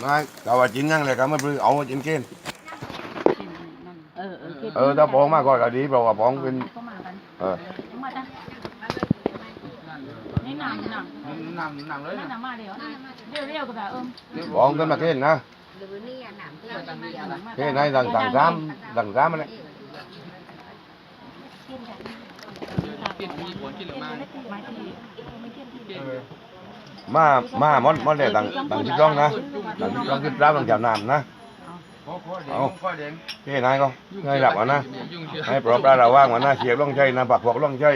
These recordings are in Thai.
ไม่เราว่าจินยังเลยครับไม่ปลื้เอาจินเกนเออเออเออถ้าปองมากกว่าก็ดีเพราะว่าปองเป็นก็มากันเออมาจ้ะนี่หนังหนังนำนำเลยนั่นหนังมาเดี๋ยวเดี๋ยวเรียวก็ได้เอิมปองกันมาเกนนะหรือนี่อะหนามที่เราจะมีอะเกนให้ต่างต่างซ้ำต่างซ้ำมันเลยกินมีผลกินหรือไม่ไม่ที่ไม่เทียบที่มามาหมดหมดเลยต่างต่างที่จ้องนะต่างที่จ้องขึ้นรับต่างจากน้ำนะเอาข้อเด่นเกนให้ก็ให้หลับเอานะให้ปลอบปลาเราว่างวันหน้าเชียบล่องใจนะปักพวกล่องใจ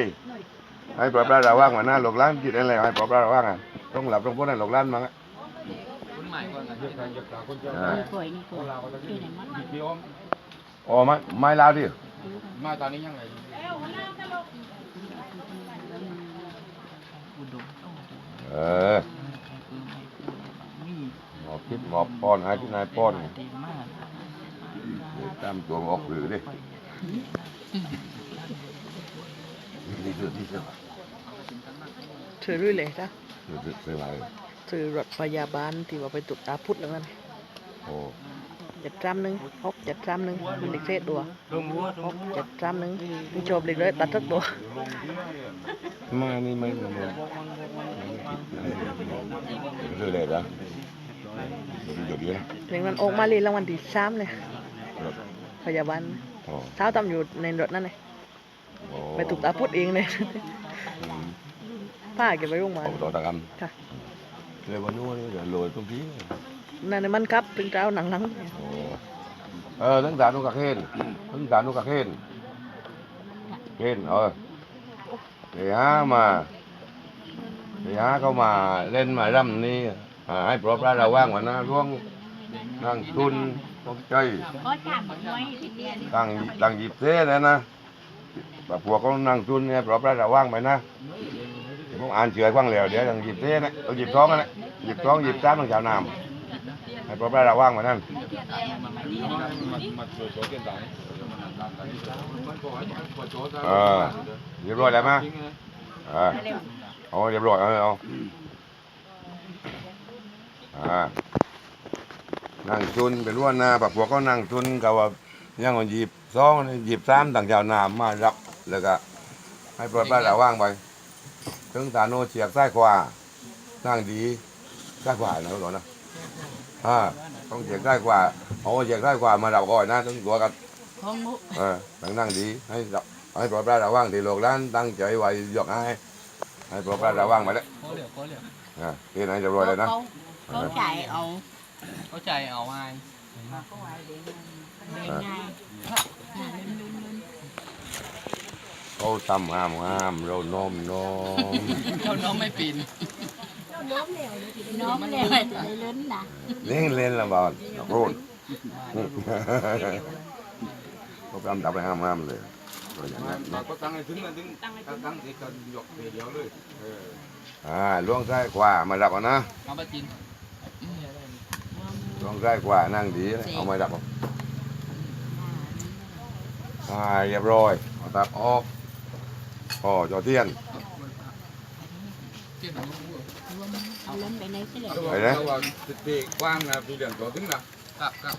ให้ปลอบปลาเราว่างวันหน้าหลกล้านจิตอะไรให้ปลอบปลาเราว่างอะต้องหลับต้องพูดให้หลกล้านมั้งอะอนนะเยอไหนมันพี่อมโอ้ไม่ไม่ลาดิมาตอนนี้ยังไงเออหมอบคิดหมอบ ป้อนให้ที่นายป้อนตามตัวออกหรือดินี่คือที่เชื่อถือด้วยเลยจ้ะคือคือคืออะไรถือรถพยาบาลที่ว่าไปตุดตาพุทธแล้วนั่นโอ้เจ็ดจำหนึ่งหกเจ็ดจำหนึ่งเป็นเด็กเทศตัวหกเจ็ดจำหนึ่งมีโจบเด็กเลยตัดทุกตัวมานี่ไม่ไม่ไม่คืออะไรนะ เดี๋ยวเดี๋ยวนะเด็กมันออกมาเลยรางวัลที่สามเลยพยาบาลโอ้เท้าตำอยู่ในรถนั่นเลยโอ้ไปตุกตาพุทธเองเลยผ้าเก็บไว้โรงพยาบาล เอาต่อตะกันค่ะ เลยวันนู้นเดี๋ยวโรยตรงที่นั่นน่ะมันครับถึงเจ้าหนังหนังโอ้เออทั้งสารนุกะเคนทั้งสารนุกะเคนเคนเออเดี๋ยวมาเดี๋ยวเขามาเล่นมารำนี่ อ่าให้ปลอบพระเราว่างวันนะร่วงนั่งทุนตกใจก็จำไว้ที่เนี่ยตั้งตั้งหยิบเส้เลยนะแบบพวกเขานั่งทุนเนี่ยปลอบพระเราว่างไปนะผมอ่านเฉยฟังแล้วเดี๋ยวตั้งหยิบเส้นะเอาหยิบท้องกันนะหยิบท้องหยิบจ้ามตั้งชาวน้ำให้ปลอบพระเราว่างไปนั่นมาช่วยโจกันได้เออเรียบร้อยแล้วมั้ยเออเอาเรียบร้อยเอาเอา อ่านั่งซุนเป็นว่านาปักพวกเขานั่งซุนกับว่ายังเอาหยิบสองหยิบสามต่างเจ้าน้ำมารับแล้วก็ ให้ปลดปล่อยระว่างไป ถึงตาโนเฉียกซ้ายขวานั่งดีซ้ายขวานะก่อนนะอ่าต้องเฉียกซ้ายขวาเอาเฉียกซ้ายขวามาดับก่อนนะต้องตัวกันห้องมุเออนั่งนั่งดีให้เราให้ปลอดภัยระวังที่โลกร้านตั้งใจไว้ยกให้ให้ปลอดภัยระวังไปแล้วเขาเหลียวเขาเหลียวอ่าที่ไหนจะรวยเลยนะ เขาจ่ายเอาเขาใจเอาไงเป็นไงเขาทำห้ามห้ามเราโน้มโน้มเขาน้องไม่ปีนน้องเนี่ยจะได้ลุ้นนะเล่นเล่นละบอลพูดเขาทำทำไปห้ามห้ามเลยเอาอย่างนั้นเราก็ตั้งให้ถึงกันถึงตั้งที่กันยกเดียวเลยเอออ่าล่วงซ้ายขวามาดับเอานะเอาไปกิน ล่วงซ้ายขวานั่งดีเอามาดับเอาอ่าเรียบร้อยเอาตักออกพ่อจอเทียนกินหนูเอาลุ้นไปในสิเลยไปนะระวังติดปีกว้างนะพี่เดือนตัวถึงนะครับครับ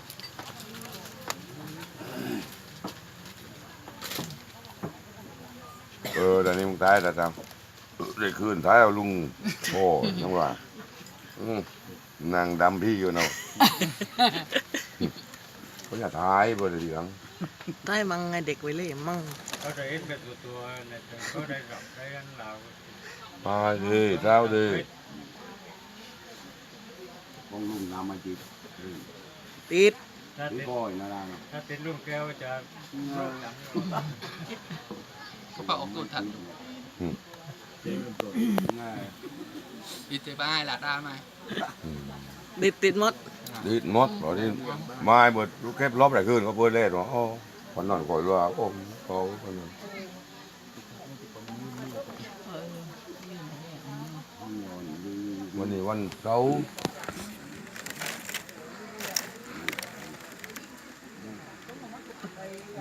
เออแต่นี่มึงตายแต่ทำได้คืนท้ายเอาลุงโอ้ยังว่า อืมนางดำพี่อยู่เนาะ เขาจะตายบ่ได้เรื่อง ได้มังไงเด็กไว้เลยมั่งเขาจะเห็นเป็นตัวตัวในเชิงเขาได้รับได้กันเรามาเลยเจ้าเลยคงลุ่มน้ำมาจีบติดถ้าพี่ติดพ่อยนาราถ้าติดลูกแก้วจะเขาเป่าออกตูดทันเจ๊เป็นตัวง่าย ดีเจบ้าให้หลาดได้ไหมอืมติดติดหมด ดีดหมดบอกที่ไม้เบิดลูกแคบลบอะไรขึ้นก็เปิดเล่นว่าโอ้คนนอนคอยรัวโอ้เขาคนนั้นห้องนอนดีวันนี้วันเสาร์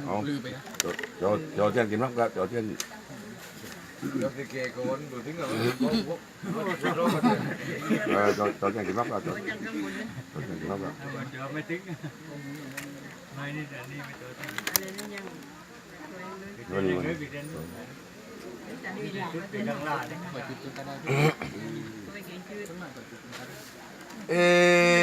เอา ลืมไปนะจอจอจอเทียนกินมั้งครับจอเทีย Ờ, cho cho nhà chị móc vào, cho cho nhà chị móc vào. Chờ máy tính. Mai đi ra đi mới chờ. Anh lên nhanh. Rồi đi. Ê